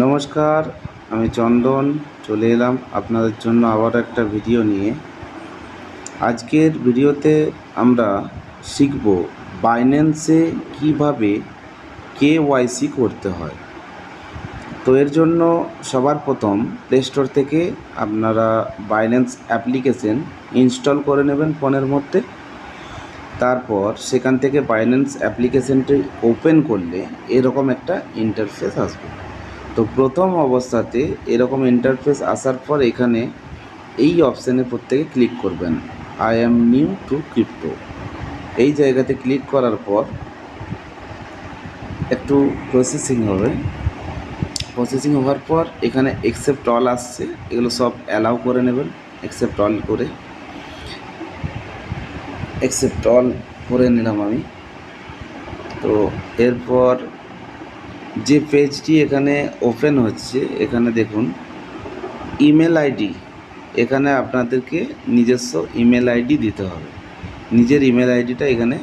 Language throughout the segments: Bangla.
নমস্কার, আমি চন্দন, চলে এলাম আপনাদের জন্য আবার একটা ভিডিও নিয়ে। আজকের ভিডিওতে আমরা শিখব বাইন্যান্সে কীভাবে কেওয়াইসি করতে হয়। তো এর জন্য সবার প্রথম প্লে স্টোর থেকে আপনারা বাইন্যান্স অ্যাপ্লিকেশন ইনস্টল করে নেবেন ফোনের মধ্যে। তারপর সেখান থেকে বাইন্যান্স অ্যাপ্লিকেশনটি ওপেন করলে এরকম একটা ইন্টারফেস আসবে। তো প্রথম অবস্থাতে এরকম ইন্টারফেস আসার পর এখানে এই অপশানে প্রত্যেকে ক্লিক করবেন। I am new to crypto এই জায়গাতে ক্লিক করার পর একটু প্রসেসিং হবে। প্রসেসিং হওয়ার পর এখানে একসেপ্ট অল আসছে। এগুলো সব অ্যালাউ করে নেবেন। একসেপ্ট অল করে। একসেপ্ট অল করে নিলাম আমি। তো এরপর যে পেজটি এখানে ওপেন হচ্ছে, এখানে দেখুন ইমেল আইডি এখানে আপনাদেরকে নিজস্ব ইমেল আইডি দিতে হবে। নিজের ইমেল আইডিটা এখানে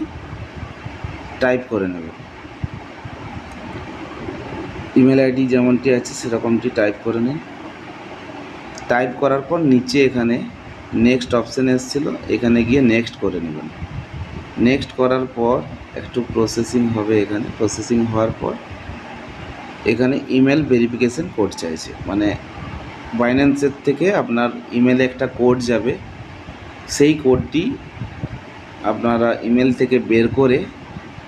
টাইপ করে নেবেন। ইমেল আইডি যেমনটি আছে, সেরকমটি টাইপ করে নিন। টাইপ করার পর নিচে এখানে নেক্সট অপশান এসেছিল, এখানে গিয়ে নেক্সট করে নেবেন। নেক্সট করার পর একটু প্রসেসিং হবে এখানে। প্রসেসিং হওয়ার পর এখানে ইমেল ভেরিফিকেশন কোড চাইছে। মানে বাইন্যান্সের থেকে আপনার ইমেলে একটা কোড যাবে। সেই কোডটি আপনারা ইমেল থেকে বের করে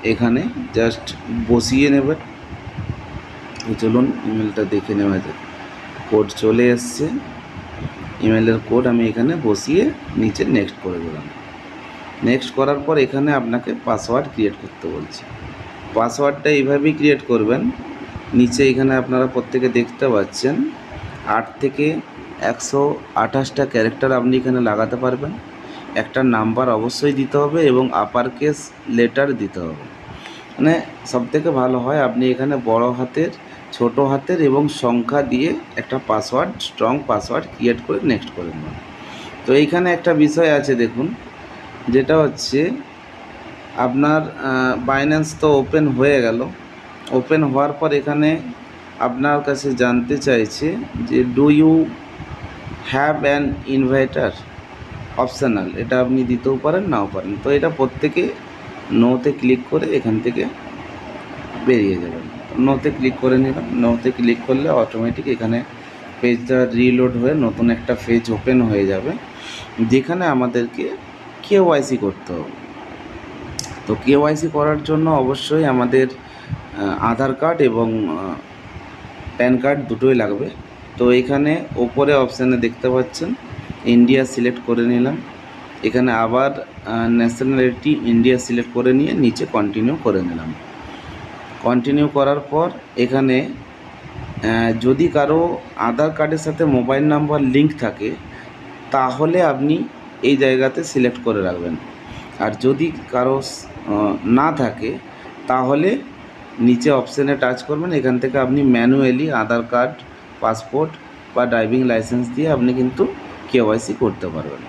এখানে জাস্ট বসিয়ে নেবেন। চলুন ইমেলটা দেখে নেওয়া যাক। কোড চলে এসছে। ইমেলের কোড আমি এখানে বসিয়ে নিচে নেক্সট করে দিলাম। নেক্সট করার পর এখানে আপনাকে পাসওয়ার্ড ক্রিয়েট করতে বলছি। পাসওয়ার্ডটা এইভাবেই ক্রিয়েট করবেন নিচে এখানে আপনারা প্রত্যেকে দেখতে পাচ্ছেন। আট থেকে একশো আঠাশটা ক্যারেক্টার আপনি এখানে লাগাতে পারবেন। একটা নাম্বার অবশ্যই দিতে হবে এবং আপার কেস লেটার দিতে হবে। মানে সবথেকে ভালো হয় আপনি এখানে বড় হাতের, ছোট হাতের এবং সংখ্যা দিয়ে একটা পাসওয়ার্ড স্ট্রং পাসওয়ার্ড ক্রিয়েট করে নেক্সট করে নেবেন। তো এইখানে একটা বিষয় আছে দেখুন, যেটা হচ্ছে আপনার বাইন্যান্স তো ওপেন হয়ে গেল। ওপেন হওয়ার পর এখানে আপনার কাছে জানতে চাইছে যে do you have an inviter optional এটা আপনি দিতেও পারেন, নাও পারেন। তো এটা প্রত্যেকে নোতে ক্লিক করে এখান থেকে বেরিয়ে যাবেন। নোতে ক্লিক করে নিলাম। নোতে ক্লিক করলে অটোমেটিক এখানে পেজটা রিলোড হয়ে নতুন একটা পেজ ওপেন হয়ে যাবে, যেখানে আমাদেরকে কেওয়াইসি করতে হবে। তো কেওয়াইসি করার জন্য অবশ্যই আমাদের আধার কার্ড এবং প্যান কার্ড দুটোই লাগবে। তো এখানে ওপরে অপশানে দেখতে পাচ্ছেন, ইন্ডিয়া সিলেক্ট করে নিলাম। এখানে আবার ন্যাশনালিটি ইন্ডিয়া সিলেক্ট করে নিয়ে নিচে কন্টিনিউ করে নিলাম। কন্টিনিউ করার পর এখানে যদি কারও আধার কার্ডের সাথে মোবাইল নাম্বার লিঙ্ক থাকে, তাহলে আপনি এই জায়গাতে সিলেক্ট করে রাখবেন। আর যদি কারও না থাকে, তাহলে নিচে অপশানে টাচ করবেন, এখান থেকে আপনি ম্যানুয়ালি আধার কার্ড, পাসপোর্ট বা ড্রাইভিং লাইসেন্স দিয়ে আপনি কিন্তু কেওয়াইসি করতে পারবেন।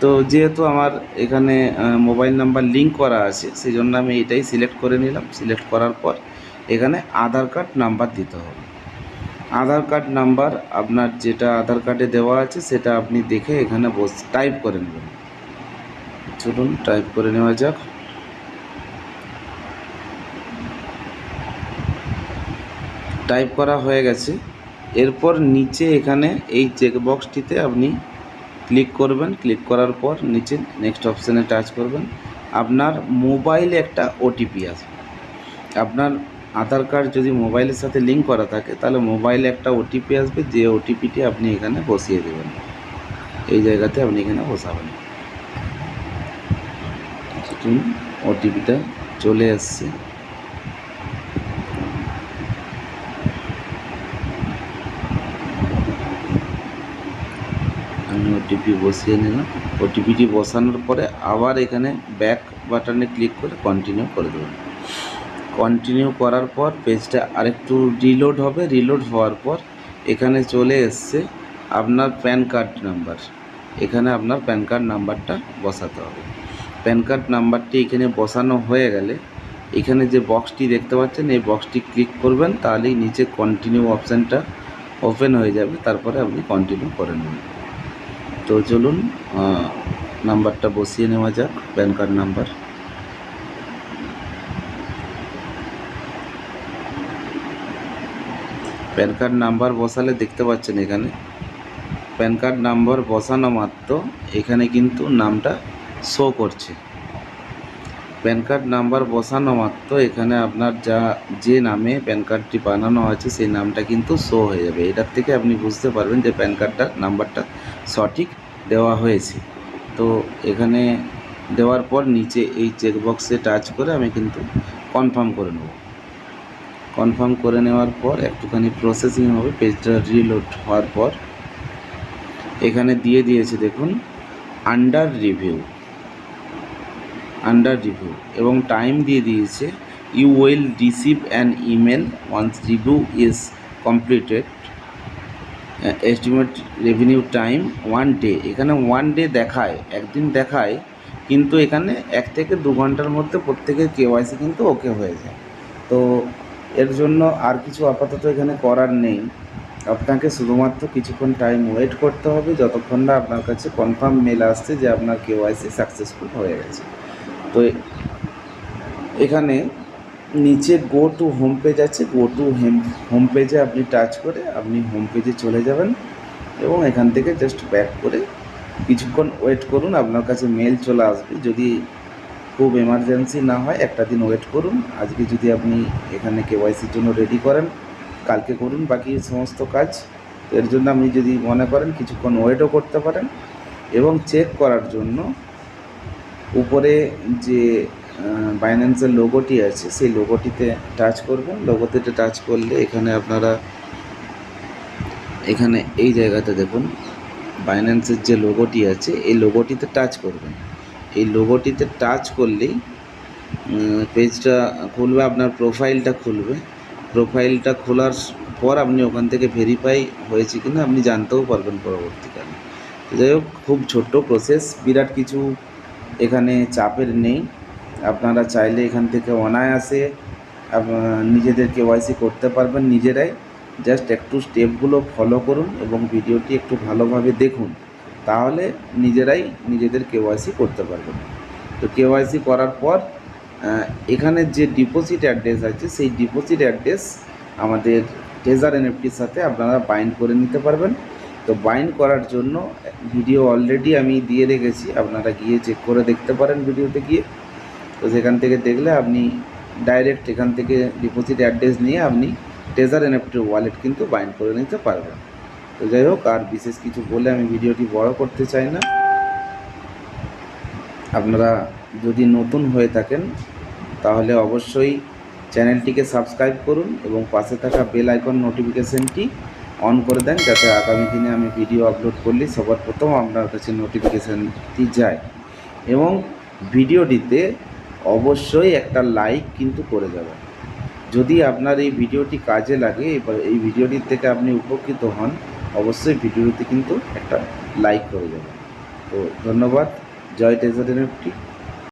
তো যেহেতু আমার এখানে মোবাইল নাম্বার লিঙ্ক করা আছে সেই জন্য আমি এটাই সিলেক্ট করে নিলাম। সিলেক্ট করার পর এখানে আধার কার্ড নাম্বার দিতে হবে। আধার কার্ড নাম্বার আপনার যেটা আধার কার্ডে দেওয়া আছে, সেটা আপনি দেখে এখানে বস, টাইপ করে নেবেন। চলুন, টাইপ করে নেওয়া যাক। টাইপ করা হয়ে গেছে। এরপর নিচে এখানে এই চেকবক্সটিতে আপনি ক্লিক করবেন। ক্লিক করার পর নিচে নেক্সট অপশানে টাচ করবেন। আপনার মোবাইলে একটা ওটিপি আসবে আপনার আধার কার্ড যদি মোবাইলের সাথে লিঙ্ক করা থাকে, তাহলে মোবাইলে একটা ওটিপি আসবে। যে ওটিপিটি আপনি এখানে বসিয়ে দেবেন। এই জায়গাতে আপনি এখানে বসাবেন। ওটিপিটা চলে এসছে আমি ওটিপি বসিয়ে নিলাম। ওটিপিটি বসানোর পরে আবার এখানে ব্যাক বাটনে ক্লিক করে কন্টিনিউ করে দেবেন কন্টিনিউ করার পর পেজটা আরেকটু রিলোড হবে। রিলোড হওয়ার পর এখানে চলে এসছে আপনার প্যান কার্ড নাম্বার এখানে আপনার প্যান কার্ড নাম্বারটা বসাতে হবে। প্যান কার্ড নাম্বারটি এখানে বসানো হয়ে গেলে এখানে যে বক্সটি দেখতে পাচ্ছেন, এই বক্সটি ক্লিক করবেন, তাহলেই নিচে কন্টিনিউ অপশানটা ওপেন হয়ে যাবে। তারপরে আপনি কন্টিনিউ করে নেবেন। তো চলুন। নাম্বারটা বসিয়ে নেওয়া যাক, PAN card number. PAN card number বসালে দেখতে পাচ্ছেন এখানে। প্যান কার্ড নাম্বার বসানো মাত্র, এখানে কিন্তু নামটা শো করছে। প্যান কার্ড নাম্বার বসানো মাত্র, এখানে আপনার যা, যে নামে প্যান কার্ডটি বানানো আছে সেই নামটা কিন্তু শো হয়ে যাবে। এটার থেকে আপনি বুঝতে পারবেন যে প্যান কার্ডটার নাম্বারটা সঠিক দেওয়া হয়েছে। তো এখানে দেওয়ার পর নিচে এই চেকবক্সে টাচ করে আমি কিন্তু কনফার্ম করে নেব। কনফার্ম করে নেওয়ার পর একটুখানি প্রসেসিং হবে পেজটা রিলোড হওয়ার পর। এখানে দিয়ে দিয়েছে দেখুন আন্ডার রিভিউ আন্ডার রিভিউ এবং টাইম দিয়ে দিয়েছে you will receive an email once review is completed estimate revenue time one day এখানে ওয়ান ডে দেখায়, একদিন দেখায়, কিন্তু এখানে এক থেকে দু ঘণ্টার মধ্যে প্রত্যেকের কেওয়াইসি কিন্তু ওকে হয়ে যায়। তো এর জন্য আর কিছু আপাতত এখানে করার নেই। আপনাকে শুধুমাত্র কিছুক্ষণ টাইম ওয়েট করতে হবে, যতক্ষণ না আপনার কাছে কনফার্ম মেল আসছে যে আপনার কেওয়াইসি সাকসেসফুল হয়ে গেছে। তো এখানে নিচে গো টু হোম পেজ আছে গো টু হেম হোম পেজে আপনি টাচ করে আপনি হোম পেজে চলে যাবেন এবং এখান থেকে জাস্ট ব্যাক করে কিছুক্ষণ ওয়েট করুন, আপনার কাছে মেল চলে আসবে। যদি খুব এমার্জেন্সি না হয়, একটা দিন ওয়েট করুন। আজকে যদি আপনি এখানে কেওয়াইসির জন্য রেডি করেন, কালকে করুন, বাকি সমস্ত কাজ। এর জন্য আপনি যদি মনে করেন কিছুক্ষণ ওয়েটও করতে পারেন এবং চেক করার জন্য উপরে যে বাইন্যান্সের লোগোটি আছে, সেই লোগোটিতে টাচ করবেন। লোগোটিতে টাচ করলে এখানে আপনারা, এখানে এই জায়গাতে দেখুন বাইন্যান্সের যে লোগোটি আছে, এই লোগোটিতে টাচ করবেন। এই লোগোটিতে টাচ করলেই পেজটা খুলবে, আপনার প্রোফাইলটা খুলবে। প্রোফাইলটা খোলার পর আপনি ওখান থেকে ভেরিফাই হয়েছে কিনা আপনি জানতেও পারবেন পরবর্তীকালে। যাই হোক, খুব ছোট্ট প্রসেস বিরাট কিছু এখানে চাপের নেই। আপনারা চাইলে এখান থেকে অনায়াসে নিজেদের কেওয়াইসি করতে পারবেন নিজেরাই। জাস্ট একটু স্টেপগুলো ফলো করুন এবং ভিডিওটি একটু ভালোভাবে দেখুন। তাহলে নিজেরাই নিজেদের কেওয়াইসি করতে পারবেন। তো কেওয়াইসি করার পর এখানে যে ডিপোজিট অ্যাড্রেস আছে, সেই ডিপোজিট অ্যাড্রেস আমাদের ট্রেজার এনএফটির সাথে আপনারা বাইন্ড করে নিতে পারবেন। তো বাইন্ড করার জন্য ভিডিও অলরেডি আমি দিয়ে রেখেছি। আপনারা গিয়ে চেক করে দেখতে পারেন ভিডিওতে গিয়ে। সেখান থেকে দেখলে আপনি ডাইরেক্ট এখান থেকে ডিপোজিট অ্যাড্রেস নিয়ে আপনি ট্রেজার এনএফটির ওয়ালেট কিন্তু বাইন্ড করে নিতে পারবেন। তো যাই হোক, আর বিশেষ কিছু বলে আমি ভিডিওটি বড় করতে চাই না। আপনারা যদি নতুন হয়ে থাকেন, তাহলে অবশ্যই চ্যানেলটিকে সাবস্ক্রাইব করুন এবং পাশে থাকা বেল আইকন নোটিফিকেশনটি অন করে দেন, যাতে আগামী দিনে আমি ভিডিও আপলোড করলে সবার প্রথম আপনার কাছে নোটিফিকেশানটি যায়। এবং ভিডিওটিতে অবশ্যই একটা লাইক কিন্তু করে যাবেন যদি আপনার এই ভিডিওটি কাজে লাগে, এবার এই ভিডিওটির থেকে আপনি উপকৃত হন, অবশ্যই ভিডিওটি কিন্তু একটা লাইক করে যাবেন তো ধন্যবাদ। জয় টেজার এনএফটি